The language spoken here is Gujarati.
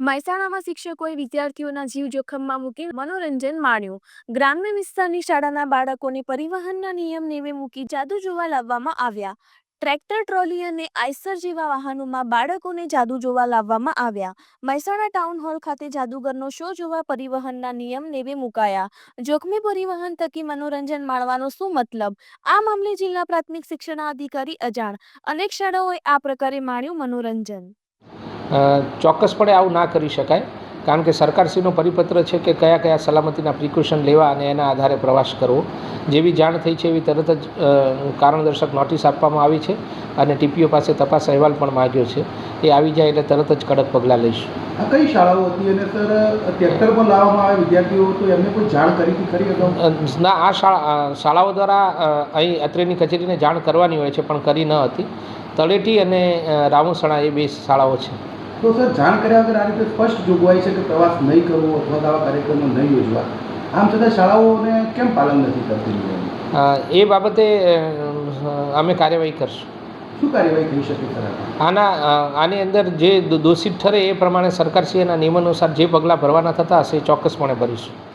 મહેસાણામાં શિક્ષકોએ વિદ્યાર્થીઓના જીવ જોખમમાં મૂકી મનોરંજન માણ્યું. ગ્રામ્ય વિસ્તારની શાળાના બાળકોને પરિવહનના નિયમ નેવે મૂકી જાદુ જોવા લાવવામાં આવ્યા. ટ્રેક્ટર, ટ્રોલી અને આઈસર જેવા વાહનોમાં બાળકોને જાદુ જોવા લાવવામાં આવ્યા. મહેસાણા ટાઉન હોલ ખાતે જાદુગરનો શો જોવા પરિવહનના નિયમ નેવે મુકાયા. જોખમી પરિવહન થકી મનોરંજન માણવાનો શું મતલબ? આ મામલે જિલ્લા પ્રાથમિક શિક્ષણાધિકારી અજાણ. અનેક શાળાઓએ આ પ્રકારે માણ્યું મનોરંજન. ચોક્કસપણે આવું ના કરી શકાય. કારણ કે સરકારશ્રીનો પરિપત્ર છે કે કયા કયા સલામતીના પ્રિકોશન લેવા અને એના આધારે પ્રવાસ કરવો. જેવી જાણ થઈ છે એવી તરત જ કારણદર્શક નોટિસ આપવામાં આવી છે અને ટીપીઓ પાસે તપાસ અહેવાલ પણ માગ્યો છે. એ આવી જાય એટલે તરત જ કડક પગલાં લઈશું. કઈ શાળાઓ હતી અને સર ટ્રેક્ટર પણ લાવવામાં આવે વિદ્યાર્થીઓ તો એમને કોઈ જાણ કરી ખરી ના આ શાળા શાળાઓ દ્વારા અહીં અત્રેની કચેરીને જાણ કરવાની હોય છે પણ કરી ન હતી. તળેટી અને રાવણસણા એ બે શાળાઓ છે. તો સર જાણ કર્યા વગર આ રીતે સ્પષ્ટ જોગવાઈ છે કે પ્રવાસ નહીં કરવો અથવા આવા કાર્યક્રમો નહીં યોજવા? આમ છતાં શાળાઓને કેમ પાલન નથી કરતી એ બાબતે અમે કાર્યવાહી કરશું. શું કાર્યવાહી થઈ શકે સર આના આની અંદર જે દોષિત ઠરે એ પ્રમાણે સરકારશ્રી એના નિયમાનુસાર જે પગલાં ભરવાના થતા હશે એ ચોક્કસપણે ભરીશું.